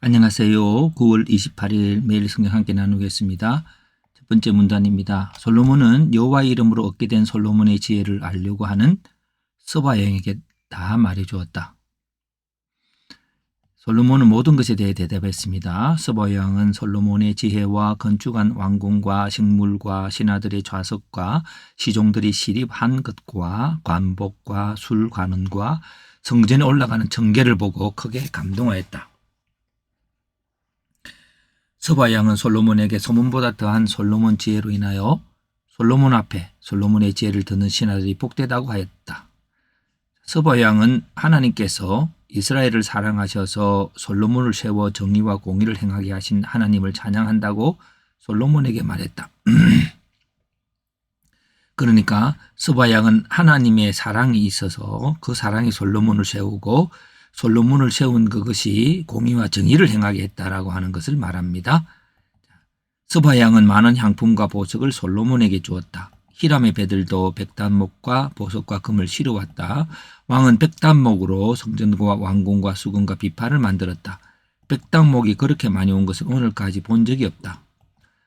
안녕하세요. 9월 28일 매일 성경 함께 나누겠습니다. 첫 번째 문단입니다. 솔로몬은 여호와의 이름으로 얻게 된 솔로몬의 지혜를 알려고 하는 서바 여행에게 다 말해 주었다. 솔로몬은 모든 것에 대해 대답했습니다. 서바 여왕은 솔로몬의 지혜와 건축한 왕궁과 식물과 신하들의 좌석과 시종들이 시립한 것과 관복과 술 관원과 성전에 올라가는 정계를 보고 크게 감동하였다. 서바 양은 솔로몬에게 소문보다 더한 솔로몬 지혜로 인하여 솔로몬 앞에 솔로몬의 지혜를 듣는 신하들이 복되다고 하였다. 서바 양은 하나님께서 이스라엘을 사랑하셔서 솔로몬을 세워 정의와 공의를 행하게 하신 하나님을 찬양한다고 솔로몬에게 말했다. 그러니까 서바 양은 하나님의 사랑이 있어서 그 사랑이 솔로몬을 세우고 솔로몬을 세운 그것이 공의와 정의를 행하게 했다라고 하는 것을 말합니다. 서바 양은 많은 향품과 보석을 솔로몬에게 주었다. 히람의 배들도 백단목과 보석과 금을 실어왔다. 왕은 백단목으로 성전과 왕궁과 수궁과 비파를 만들었다. 백단목이 그렇게 많이 온 것을 오늘까지 본 적이 없다.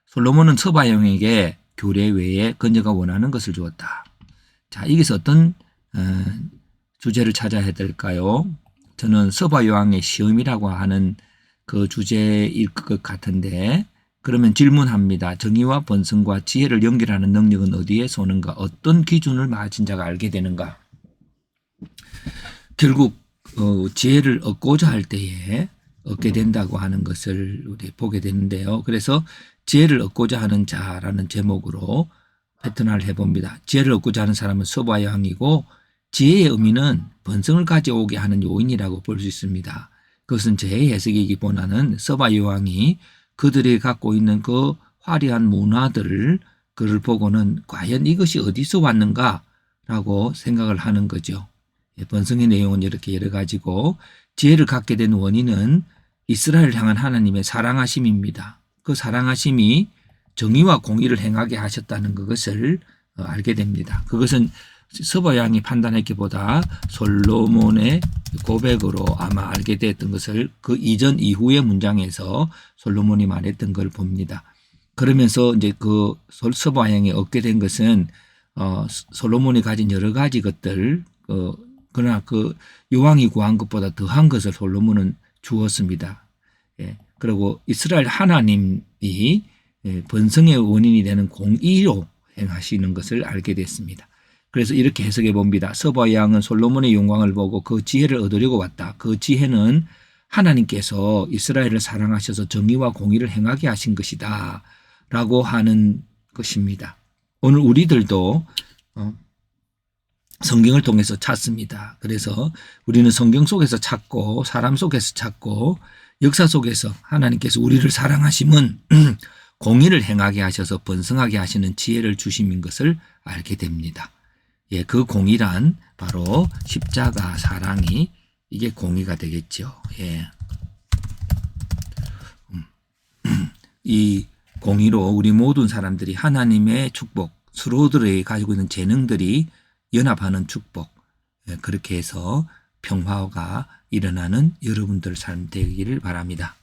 솔로몬은 서바 양에게 교례 외에 그녀가 원하는 것을 주었다. 자, 여기서 어떤 어, 주제를 찾아야 될까요? 저는 서바 요왕의 시험이라고 하는 그 주제일 것 같은데 그러면 질문합니다. 정의와 번성과 지혜를 연결하는 능력은 어디에서 오는가? 어떤 기준을 맞은 자가 알게 되는가? 결국 어, 지혜를 얻고자 할 때에 얻게 된다고 하는 것을 우리 보게 되는데요. 그래서 지혜를 얻고자 하는 자라는 제목으로 패턴화를 해봅니다. 지혜를 얻고자 하는 사람은 서바 요왕이고 지혜의 의미는 번성을 가져오게 하는 요인이라고 볼 수 있습니다. 그것은 제 해석이기보다는 서바 요왕이 그들이 갖고 있는 그 화려한 문화들을 그를 보고는 과연 이것이 어디서 왔는가라고 생각을 하는 거죠. 예, 번성의 내용은 이렇게 여러 가지고 지혜를 갖게 된 원인은 이스라엘을 향한 하나님의 사랑하심입니다. 그 사랑하심이 정의와 공의를 행하게 하셨다는 그것을 어, 알게 됩니다. 그것은 서바 양이 판단했기보다 솔로몬의 고백으로 아마 알게 됐던 것을 그 이전 이후의 문장에서 솔로몬이 말했던 걸 봅니다. 그러면서 이제 그 서바 양이 얻게 된 것은 어, 솔로몬이 가진 여러 가지 것들 어, 그러나 그 요왕이 구한 것보다 더한 것을 솔로몬은 주었습니다. 예. 그리고 이스라엘 하나님이 예, 번성의 원인이 되는 공의로 행하시는 것을 알게 됐습니다. 그래서 이렇게 해석해 봅니다. 서바 양은 솔로몬의 영광을 보고 그 지혜를 얻으려고 왔다. 그 지혜는 하나님께서 이스라엘을 사랑하셔서 정의와 공의를 행하게 하신 것이다. 라고 하는 것입니다. 오늘 우리들도 어, 성경을 통해서 찾습니다. 그래서 우리는 성경 속에서 찾고 사람 속에서 찾고 역사 속에서 하나님께서 우리를 사랑하심은 공의를 행하게 하셔서 번성하게 하시는 지혜를 주심인 것을 알게 됩니다. 예, 그 공의란 바로 십자가 사랑이 이게 공의가 되겠죠. 예. 음. 이 공의로 우리 모든 사람들이 하나님의 축복, 서로들의 가지고 있는 재능들이 연합하는 축복, 예, 그렇게 해서 평화가 일어나는 여러분들 삶 되기를 바랍니다.